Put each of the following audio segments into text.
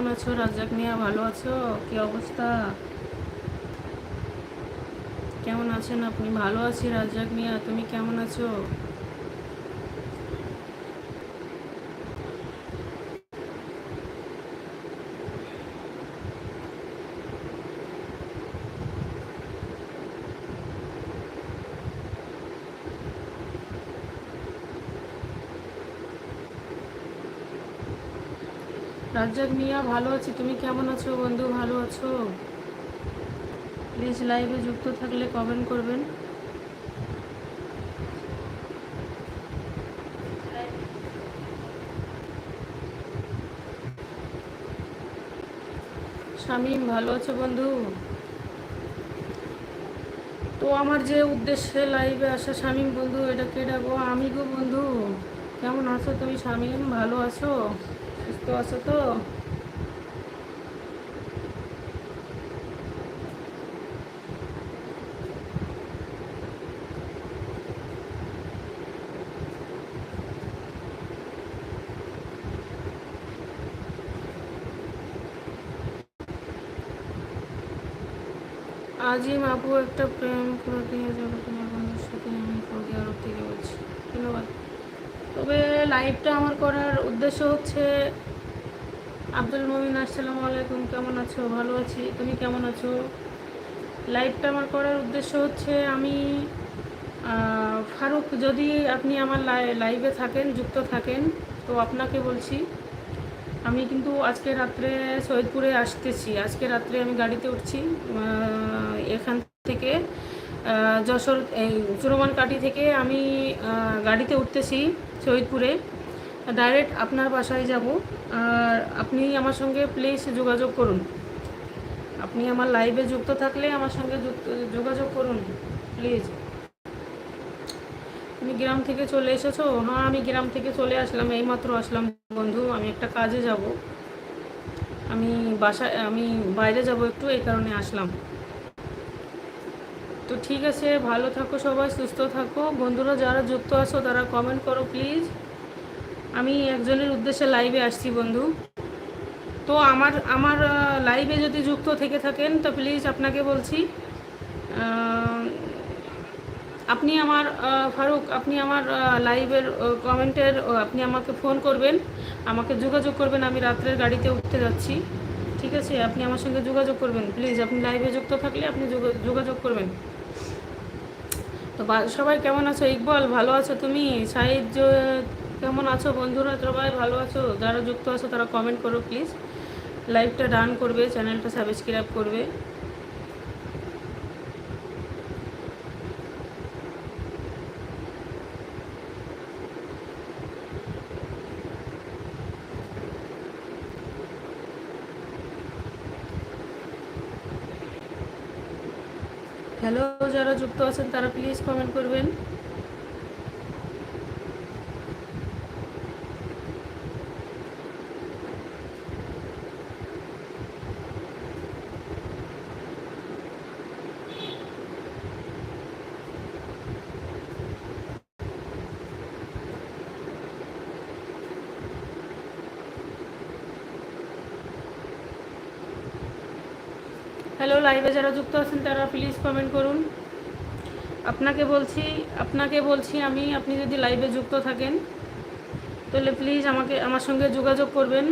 কেমন আছো? রাজ্জাক মিয়া, ভালো আছো? কি অবস্থা? কেমন আছেন আপনি? ভালো আছি রাজ্জাক মিয়া, তুমি কেমন আছো? রাজ্জাক মিয়া, ভালো আছি। তুমি কেমন আছো বন্ধু? ভালো আছো? প্লিজ লাইভে যুক্ত থাকলে কমেন্ট করবেন। শামীম, ভালো আছো বন্ধু? তো আমার যে উদ্দেশ্যে লাইভে আসা শামীম বন্ধু, এটা কে ডাকো? আমি গো বন্ধু। কেমন আছো তুমি শামীম? ভালো আছো? সুস্থ আছো তো আজিম আপু একটা প্রেম করে দিয়ে তোমার বন্ধুর সাথে আমি সৌদি আরব থেকে বলছি। ধন্যবাদ। তবে লাইভটা আমার করার উদ্দেশ্য হচ্ছে আব্দুল মমিন, আসসালামু আলাইকুম, কেমন আছো? ভালো আছি। তুমি কেমন আছো? লাইভটা আমার করার উদ্দেশ্য হচ্ছে আমি ফারুক, যদি আপনি আমার লাই- লাইভে থাকেন, যুক্ত থাকেন, তো আপনাকে বলছি, আমি কিন্তু আজকে রাত্রে সৈয়দপুরে আসতেছি। আজকে রাত্রে আমি গাড়িতে উঠছি এখান থেকে যশোর, এই চুরমান কাটি থেকে আমি গাড়িতে উঠতেছি সৈয়দপুরে। ডাইরেক্ট আপনার বাসায় যাব। আর আপনি আমার সঙ্গে প্লিজ যোগাযোগ করুন। আপনি আমার লাইভে যুক্ত থাকলে আমার সঙ্গে যোগাযোগ করুন প্লিজ তুমি গ্রাম থেকে চলে এসেছ? হ্যাঁ আমি গ্রাম থেকে চলে আসলাম, এইমাত্র আসলাম। বন্ধু, আমি একটা কাজে যাব। আমি বাসায় আমি বাইরে যাব একটু, এই কারণে আসলাম। তো ঠিক আছে, ভালো থাকো সবাই, সুস্থ থাকো। বন্ধুরা যারা যুক্ত আছো, তারা কমেন্ট করো প্লিজ আমি একজনের উদ্দেশ্যে লাইভে আসছি বন্ধু। তো আমার আমার লাইভে যদি যুক্ত থেকে থাকেন, তো প্লিজ আপনাকে বলছি আপনি আমার ফারুক, আপনি আমার লাইভের কমেন্টের আপনি আমাকে ফোন করবেন, আমাকে যোগাযোগ করবেন, আমি রাত্রের গাড়িতে উঠতে যাচ্ছি। ঠিক আছে? আপনি আমার সঙ্গে যোগাযোগ করবেন প্লিজ আপনি লাইভে যুক্ত থাকলে আপনি যোগা- যোগাযোগ করবেন। তো সবাই কেমন আছো? ইকবল, ভালো আছো তুমি? সাইদ জ- কেমন আছো বন্ধুরা? সবাই ভালো আছো? যারা যুক্ত আছো, তারা কমেন্ট করো প্লিজ লাইভটা ডান করবে চ্যানেলটা সাবস্ক্রাইব করবে। হ্যালো যারা যুক্ত আছেন, তারা প্লিজ কমেন্ট করবেন। হ্যালো লাইভে যারা যুক্ত আছেন, তারা প্লিজ কমেন্ট করুন। আপনাকে বলছি আপনাকে বলছি আমি, আপনি যদি লাইভে যুক্ত থাকেন, তাহলে প্লিজ আমাকে, আমার সঙ্গে যোগাযোগ করবেন।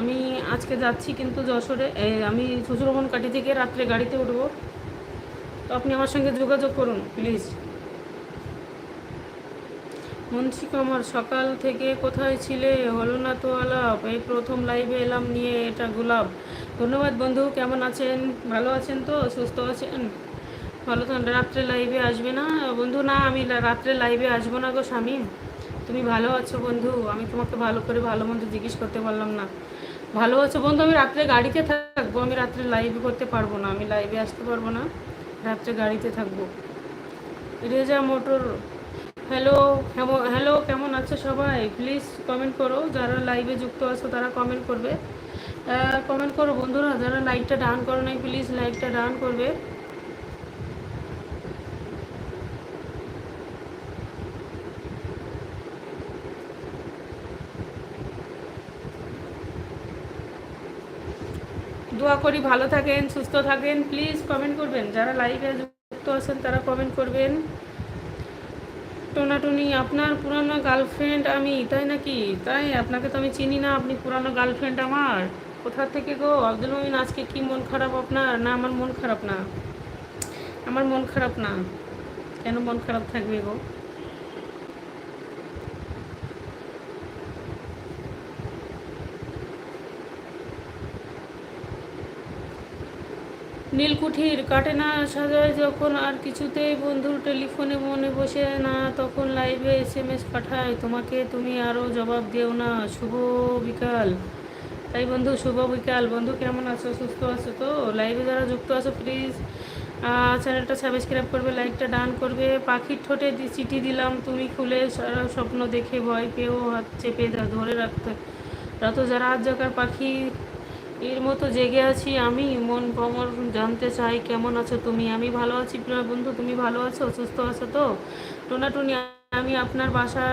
আমি আজকে যাচ্ছি কিন্তু যশোরে আমি শ্বশুরবন কাটি থেকে রাত্রে গাড়িতে উঠব। তো আপনি আমার সঙ্গে যোগাযোগ করুন প্লিজ মুন্সি কমর, সকাল থেকে কোথায় ছিলে? হলো না তো আলাপ এই প্রথম লাইভে এলাম নিয়ে, এটা গোলাপ। ধন্যবাদ বন্ধু, কেমন আছেন? ভালো আছেন তো? সুস্থ আছেন? ভালো তো রাত্রে লাইভে আসবে না? বন্ধু, না, আমি রাত্রে লাইভে আসব না গো স্বামী। তুমি ভালো আছো বন্ধু? আমি তোমাকে ভালো করে ভালো মন্দ জিজ্ঞেস করতে পারলাম না। ভালো আছো বন্ধু, আমি রাত্রে গাড়িতে থাকব। আমি রাত্রে লাইভ করতে পারব না। আমি লাইভে আসতে পারব না। রাত্রে গাড়িতে থাকব। রেজা মোটর হ্যালো হ্যালো কেমন আছো সবাই? প্লিজ কমেন্ট করো। যারা লাইভে যুক্ত আছো, তারা কমেন্ট করবে। কমেন্ট করো বন্ধুরা, যারা লাইকটা ডান করো নাই প্লিজ লাইকটা ডান করবে। দোয়া করি ভালো থাকেন, সুস্থ থাকেন প্লিজ কমেন্ট করবেন। যারা লাইভে যুক্ত আছেন, তারা কমেন্ট করবেন। টোনাটুনি, আপনার পুরানো গার্লফ্রেন্ড আমি, তাই নাকি? তাই, আপনাকে তো আমি চিনি না, আপনি পুরানো গার্লফ্রেন্ড আমার। কোথা থেকে গো? আব্দুল মমিন, আজকে কি মন খারাপ আপনার? না, আমার মন খারাপ না। আমার মন খারাপ না। কেন মন খারাপ থাকবে গো? নীলকুঠির কাটে না সাজায় যখন, আর কিছুতেই বন্ধুর টেলিফোনে মনে বসে না। তখন লাইভে এস এম এস পাঠায়, তোমাকে তুমি আরও জবাব দিও না। শুভ বিকাল। তাই বন্ধু, শুভ বিকাল। বন্ধু, কেমন আছো? সুস্থ আছো তো? লাইভে যারা যুক্ত আছো প্লিজ চ্যানেলটা সাবস্ক্রাইব করবে লাইকটা ডান করবে। পাখির ঠোঁটে চিঠি দিলাম, তুমি খুলে স্বপ্ন দেখে ভয় পেয়েও হাত চেপে ধরে রাখতে। রাত যারা আজ জাগার পাখি এর মতো জেগে আছি আমি। মন কমর জানতে চাই, কেমন আছো তুমি? আমি ভালো আছি, প্রিয় বন্ধু, তুমি ভালো আছো? সুস্থ আছো তো? টোনাটুনি, আমি আপনার বাসা,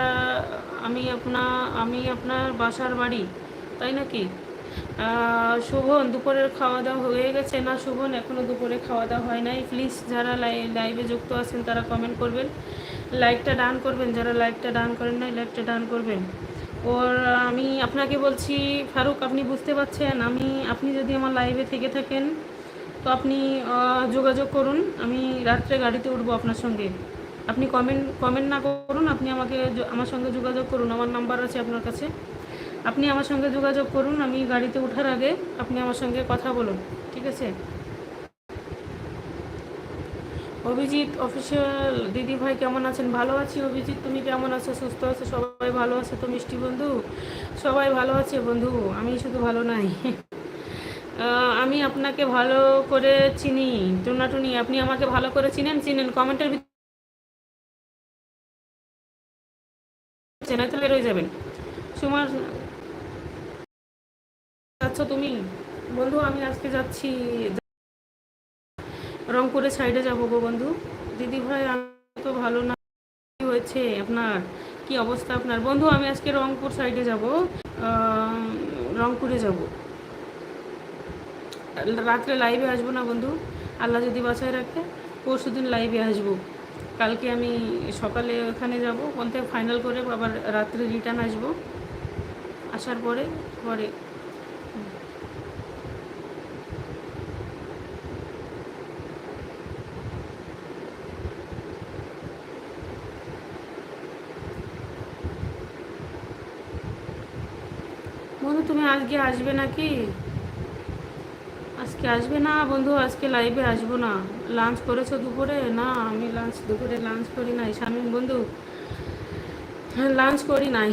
আমি আপনা, আমি আপনার বাসার বাড়ি, তাই নাকি? শোভন, দুপুরের খাওয়া দাওয়া হয়ে গেছে। না, শোভন এখনও দুপুরে খাওয়া দাওয়া হয় নাই। প্লিজ যারা লাই- লাইভে যুক্ত আছেন, তারা কমেন্ট করবেন। লাইকটা ডান করবেন। যারা লাইকটা ডান করেন নাই লাইকটা ডান করবেন। ওর, আমি আপনাকে বলছি, ফারুক, আপনি বুঝতে পারছেন, আমি, আপনি যদি আমার লাইভে থেকে থাকেন, তো আপনি যোগাযোগ করুন। আমি রাত্রে গাড়িতে উঠবো আপনার সঙ্গে। আপনি কমেন্ট কমেন্ট না করুন, আপনি আমাকে, আমার সঙ্গে যোগাযোগ করুন। আমার নাম্বার আছে আপনার কাছে। আপনি আমার সঙ্গে যোগাযোগ করুন, আমি গাড়িতে ওঠার আগে আপনি আমার সঙ্গে কথা বলুন, ঠিক আছে? অভিজিৎ অফিসিয়াল, দিদি ভাই কেমন আছেন? ভালো আছি অভিজিৎ, তুমি কেমন আছো? সুস্থ আছো? সবাই ভালো আছে তো মিষ্টি বন্ধু? সবাই ভালো আছে বন্ধু, আমি শুধু ভালো নাই। আমি আপনাকে ভালো করে চিনি, টুনাটুনি, আপনি আমাকে ভালো করে চিনেন? চিনেন, কমেন্টের ভিতরে তো বেরোয় যাবেন। সুমার যাচ্ছ তুমি বন্ধু, আমি আজকে যাচ্ছি রংপুরে সাইডে যাব গো বন্ধু। দিদি ভাই, আমি তো ভালো না হয়েছে আপনার? কি অবস্থা আপনার? বন্ধু, আমি আজকে রংপুর সাইডে যাব রংপুরে যাব। রাত্রে লাইভে আসব না বন্ধু? আল্লাহ যদি বাঁচায় রাখে পরশু দিন লাইভে আসব। কালকে আমি সকালে ওখানে যাব ওখান থেকে ফাইনাল করে আবার রাত্রে রিটার্ন আসব। আসার পরে পরে বন্ধু তুমি আজকে আসবে নাকি? আজকে আসবে না বন্ধু, আজকে লাইভে আসব না। লাঞ্চ করেছ দুপুরে? না, আমি লাঞ্চ দুপুরে লাঞ্চ করি নাই। স্বামী বন্ধু হ্যাঁ লাঞ্চ করি নাই।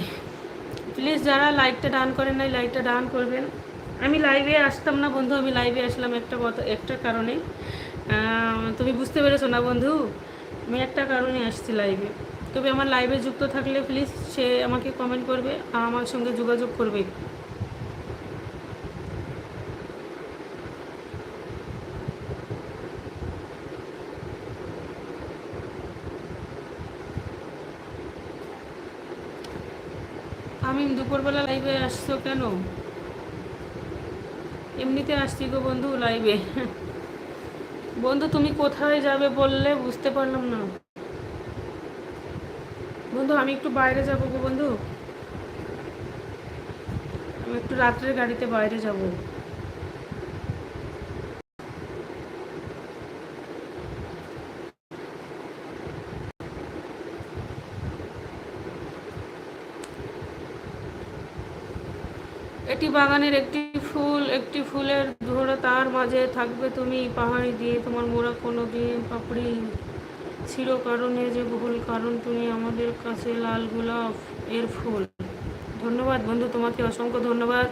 প্লিজ যারা লাইকটা ডান করেন নাই লাইকটা ডান করবেন। আমি লাইভে আসতাম না বন্ধু, আমি লাইভে আসলাম একটা একটা কারণে। তুমি বুঝতে পেরেছ না বন্ধু? আমি একটা কারণে আসছি লাইভে তবে আমার লাইভে যুক্ত থাকলে প্লিজ সে আমাকে কমেন্ট করবে আর আমার সঙ্গে যোগাযোগ করবে আমি দুপুরবেলা লাইভে আসছো কেন? এমনিতে আসছি গো বন্ধু লাইভে বন্ধু, তুমি কোথায় যাবে বললে বুঝতে পারলাম না। বন্ধু, আমি একটু বাইরে যাব গো বন্ধু। আমি একটু রাত্রের গাড়িতে বাইরে যাব। এটি বাগানের একটি ফুল, একটি ফুলের ধরে তার মাঝে থাকবে তুমি পাহাড়ি দিয়ে। তোমার মোড়া কোনো দিয়ে পাপড়ি ছিল কারণে যে ভুল কারণ, তুমি আমাদের কাছে লাল গোলাপ এর ফুল। ধন্যবাদ বন্ধু, তোমাকে অসংখ্য ধন্যবাদ।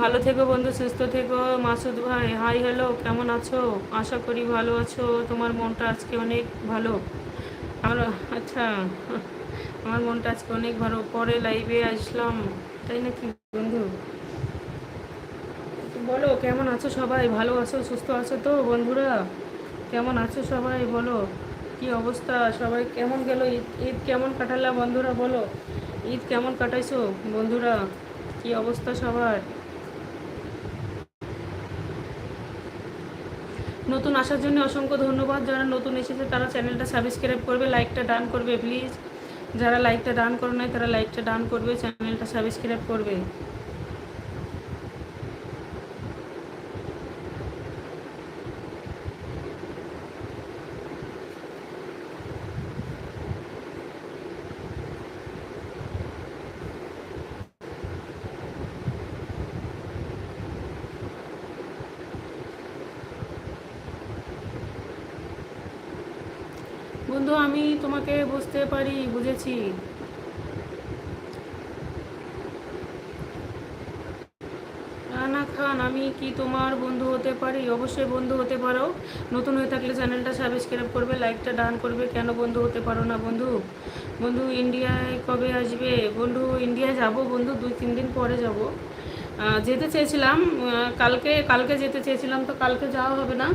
ভালো থেকো বন্ধু, সুস্থ থেকো। মাসুদ ভাই, হাই, হ্যালো, কেমন আছো? আশা করি ভালো আছো। তোমার মনটা আজকে অনেক ভালো। আমার আচ্ছা আমার মনটা আজকে অনেক ভালো। পরে লাইভে আসলাম। তাই নাকি বন্ধু? বলো, কেমন আছো সবাই? ভালো আছো, সুস্থ আছো তো বন্ধুরা? কেমন আছো সবাই বলো? কি অবস্থা? সবাই কেমন গেল? ঈদ ঈদ কেমন কাটালা বন্ধুরা বলো? ঈদ কেমন কাটাইছো বন্ধুরা? কি অবস্থা সবার? নতুন আসার জন্য অসংখ্য ধন্যবাদ। যারা নতুন এসেছে, তারা চ্যানেলটা সাবস্ক্রাইব করবে, লাইকটা ডান করবে প্লিজ যারা লাইকটা ডান করে নাই, তারা লাইকটা ডান করবে, চ্যানেলটা সাবস্ক্রাইব করবে। বন্ধু, আমি তোমাকে বুঝতে পারি, বুঝেছি। রানা খান, আমি কি তোমার বন্ধু হতে পারি? অবশ্যই বন্ধু হতে পারো। নতুন হয়ে থাকলে চ্যানেলটা সাবস্ক্রাইব করবে লাইকটা ডান করবে। কেন বন্ধু হতে পারো না বন্ধু? বন্ধু, ইন্ডিয়ায় কবে আসবে? বন্ধু ইন্ডিয়ায় যাব বন্ধু, দুই, তিন দিন পরে যাব। যেতে চেয়েছিলাম কালকে কালকে যেতে চেয়েছিলাম, তো কালকে যাওয়া হবে না।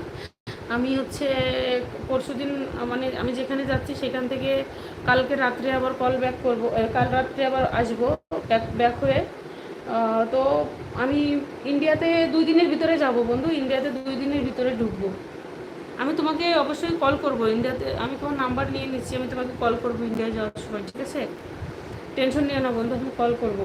আমি হচ্ছে পরশুদিন মানে আমি যেখানে যাচ্ছি সেখান থেকে কালকে রাত্রে আবার কল ব্যাক করব কাল রাত্রে আবার আসব ব্যাক ব্যাক হয়ে। তো আমি ইন্ডিয়াতে দুই দিনের ভিতরে যাব বন্ধু ইন্ডিয়াতে দুই দিনের ভিতরে ঢুকবো। আমি তোমাকে অবশ্যই কল করব ইন্ডিয়াতে আমি তোমার নাম্বার নিয়ে নিচ্ছি, আমি তোমাকে কল করব ইন্ডিয়ায় যাওয়ার সময়, ঠিক আছে? টেনশন নিও না বন্ধু, আমি কল করব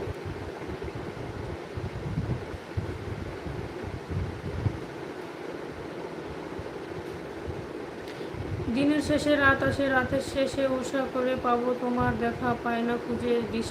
দিনের শেষে রাত আসে রাতের শেষে উষা করে পাবো তোমার দেখা পায় না খুঁজে দিস